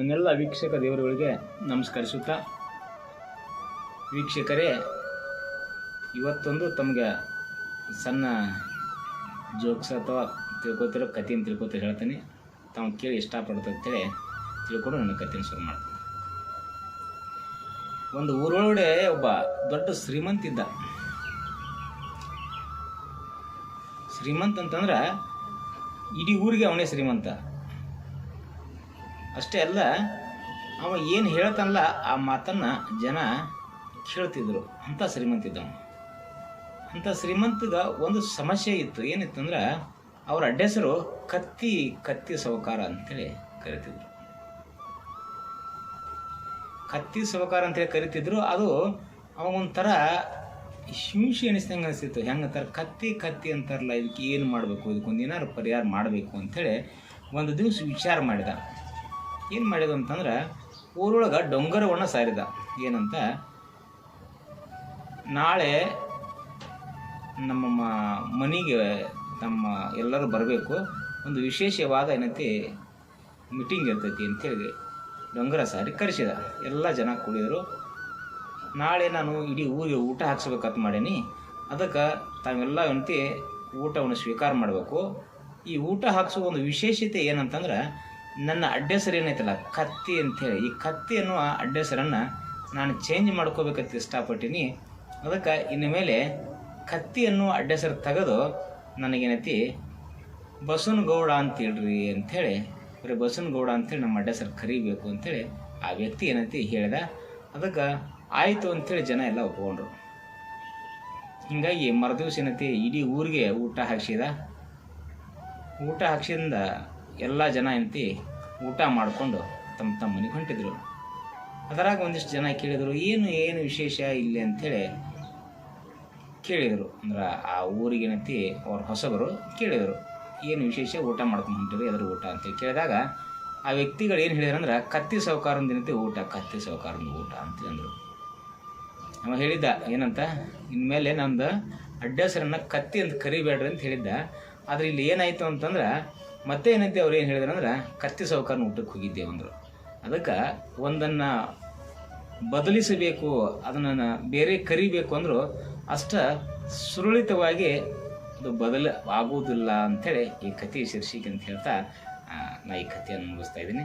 ನನ್ನೆಲ್ಲ ವೀಕ್ಷಕ ದೇವರುಗಳಿಗೆ ನಮಸ್ಕರಿಸುತ್ತಾ, ವೀಕ್ಷಕರೇ, ಇವತ್ತೊಂದು ತಮಗೆ ಸಣ್ಣ ಜೋಕ್ಸ್ ಅಥವಾ ತಿಳ್ಕೊತಿರೋ ಕಥೆಯನ್ನು ತಿಳ್ಕೊತ ಹೇಳ್ತೀನಿ. ತಾವು ಕೇಳಿ ಇಷ್ಟಪಡ್ತೇಳಿ ತಿಳ್ಕೊಂಡು ನನ್ನ ಕಥೆಯನ್ನು ಶುರು ಮಾಡ್ತೀನಿ. ಒಂದು ಊರೊಳಗಡೆ ಒಬ್ಬ ದೊಡ್ಡ ಶ್ರೀಮಂತ ಇದ್ದ. ಶ್ರೀಮಂತ ಅಂತಂದ್ರೆ ಇಡೀ ಊರಿಗೆ ಅವನೇ ಶ್ರೀಮಂತ. ಅಷ್ಟೇ ಅಲ್ಲ, ಅವ ಏನು ಹೇಳ್ತಾನಲ್ಲ ಆ ಮಾತನ್ನು ಜನ ಕೇಳ್ತಿದ್ರು. ಅಂಥ ಶ್ರೀಮಂತ ಇದ್ದವ ಅಂಥ ಶ್ರೀಮಂತದ ಒಂದು ಸಮಸ್ಯೆ ಇತ್ತು. ಏನಿತ್ತಂದ್ರೆ, ಅವರ ಅಡ್ಡೆಸರು ಕತ್ತಿ ಕತ್ತಿ ಸವಕಾರ ಅಂತೇಳಿ ಕರಿತಿದ್ರು. ಕತ್ತಿ ಸಾಹುಕಾರ ಅಂತೇಳಿ ಕರಿತಿದ್ರು, ಅದು ಅವಾಗೊಂಥರ ಹಿಂಸೆ ಅನಿಸ್ದಂಗೆ ಅನಿಸ್ತಿತ್ತು. ಹೆಂಗೆ ಅಂತಾರೆ ಕತ್ತಿ ಕತ್ತಿ ಅಂತಾರಲ್ಲ, ಇದಕ್ಕೆ ಏನು ಮಾಡಬೇಕು, ಇದಕ್ಕೊಂದು ಏನಾದ್ರು ಪರಿಹಾರ ಮಾಡಬೇಕು ಅಂಥೇಳಿ ಒಂದು ದಿವಸ ವಿಚಾರ ಮಾಡಿದ. ಏನು ಮಾಡಿದ ಅಂತಂದ್ರೆ ಊರೊಳಗೆ ಡೊಂಗರವನ್ನು ಸಾರಿದ. ಏನಂತ? ನಾಳೆ ನಮ್ಮ ಮನೆಗೆ ನಮ್ಮ ಎಲ್ಲರೂ ಬರಬೇಕು. ಒಂದು ವಿಶೇಷವಾದ ಏನೈತಿ ಮೀಟಿಂಗ್ ಇರ್ತೈತಿ ಅಂತೇಳಿ ಡೊಂಗರ ಸಾರಿ ಕರೆಸಿದ. ಎಲ್ಲ ಜನ ಕುಡಿದರು. ನಾಳೆ ನಾನು ಇಡೀ ಊರಿಗೆ ಊಟ ಹಾಕ್ಸ್ಬೇಕಂತ ಮಾಡೀನಿ. ಅದಕ್ಕೆ ತಾವೆಲ್ಲ ಏನಂತಿ ಊಟವನ್ನು ಸ್ವೀಕಾರ ಮಾಡಬೇಕು. ಈ ಊಟ ಹಾಕ್ಸೋ ಒಂದು ವಿಶೇಷತೆ ಏನಂತಂದ್ರೆ ನನ್ನ ಅಡ್ಡೆಸರು ಏನೈತಲ್ಲ, ಕತ್ತಿ ಅಂಥೇಳಿ. ಈ ಕತ್ತಿ ಅನ್ನುವ ಅಡ್ಡೆಸರನ್ನು ನಾನು ಚೇಂಜ್ ಮಾಡ್ಕೋಬೇಕಂತ ಇಷ್ಟಪಟ್ಟೀನಿ. ಅದಕ್ಕೆ ಇನ್ನು ಮೇಲೆ ಕತ್ತಿ ಅನ್ನುವ ಅಡ್ಡೆಸರು ತೆಗೆದು ನನಗೇನೈತಿ ಬಸವನಗೌಡ ಅಂತೇಳ್ರಿ ಅಂಥೇಳಿ, ಬರೀ ಬಸವನಗೌಡ ಅಂತೇಳಿ ನಮ್ಮ ಅಡ್ಡೆಸರು ಕರಿಬೇಕು ಅಂಥೇಳಿ ಆ ವ್ಯಕ್ತಿ ಏನೈತಿ ಹೇಳಿದ. ಅದಕ್ಕೆ ಆಯಿತು ಅಂಥೇಳಿ ಜನ ಎಲ್ಲ ಒಪ್ಕೊಂಡ್ರು. ಹೀಗಾಗಿ ಮರುದಿವ್ಸ ಏನೈತಿ, ಇಡೀ ಊರಿಗೆ ಊಟ ಹಾಕ್ಸಿದ. ಊಟ ಹಾಕ್ಸಿದಿಂದ ಎಲ್ಲ ಜನ ಎಂತಿ ಊಟ ಮಾಡಿಕೊಂಡು ತಮ್ಮ ತಮ್ಮ ಮನೆಗೆ ಹೊಂಟಿದ್ರು. ಅದರಾಗ ಒಂದಿಷ್ಟು ಜನ ಕೇಳಿದರು, ಏನು ಏನು ವಿಶೇಷ ಇಲ್ಲಿ? ಅಂಥೇಳಿ ಕೇಳಿದರು. ಅಂದ್ರೆ ಆ ಊರಿಗೆ ಏನೈತಿ ಅವ್ರ ಹೊಸಬರು ಕೇಳಿದರು, ಏನು ವಿಶೇಷ? ಊಟ ಮಾಡ್ಕೊಂಡು ಹೊಂಟಿದ್ರು ಎದ್ರ ಊಟ? ಅಂತೇಳಿ ಕೇಳಿದಾಗ ಆ ವ್ಯಕ್ತಿಗಳು ಏನು ಹೇಳಿದ್ರು ಅಂದ್ರೆ, ಕತ್ತಿ ಸಾಹುಕಾರನ ಏನೈತಿ ಊಟ, ಕತ್ತಿ ಸಾಹುಕಾರನ ಊಟ ಅಂತ ಅಂದರು. ಅವ ಹೇಳಿದ್ದ, ಏನಂತ, ಇನ್ಮೇಲೆ ನಂದು ಅಡ್ಡಸರನ್ನ ಕತ್ತಿ ಅಂತ ಕರಿಬೇಡ್ರಿ ಅಂತ ಹೇಳಿದ್ದ. ಆದ್ರೆ ಇಲ್ಲಿ ಏನಾಯ್ತು ಅಂತಂದ್ರೆ ಮತ್ತೆ ಏನಂತೆ ಅವ್ರು ಏನು ಹೇಳಿದ್ರು ಅಂದ್ರೆ, ಕತ್ತಿ ಸೌಕರ್ನ ಊಟಕ್ಕೆ ಹೋಗಿದ್ದೇವೆ ಅಂದರು. ಅದಕ್ಕೆ ಒಂದನ್ನು ಬದಲಿಸಬೇಕು, ಅದನ್ನು ಬೇರೆ ಕರಿಬೇಕು ಅಂದರು, ಅಷ್ಟ ಸುರಳಿತವಾಗಿ ಅದು ಬದಲು ಆಗುವುದಿಲ್ಲ ಅಂಥೇಳಿ ಈ ಕಥೆ ಶೀರ್ಷಿಕೆ ಅಂತ ಹೇಳ್ತಾ ನಾ ಈ ಕಥೆಯನ್ನು ಮುಗಿಸ್ತಾ ಇದ್ದೀನಿ.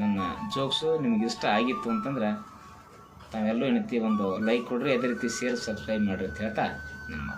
ನನ್ನ ಜೋಕ್ಸು ನಿಮಗೆ ಇಷ್ಟ ಆಗಿತ್ತು ಅಂತಂದ್ರೆ ತಾವೆಲ್ಲೂ ಏನೈತಿ ಒಂದು ಲೈಕ್ ಕೊಡ್ರಿ, ಅದೇ ರೀತಿ ಶೇರ್ ಸಬ್ಸ್ಕ್ರೈಬ್ ಮಾಡಿರಿ ಅಂತ ಹೇಳ್ತಾ ನಮ್ಮ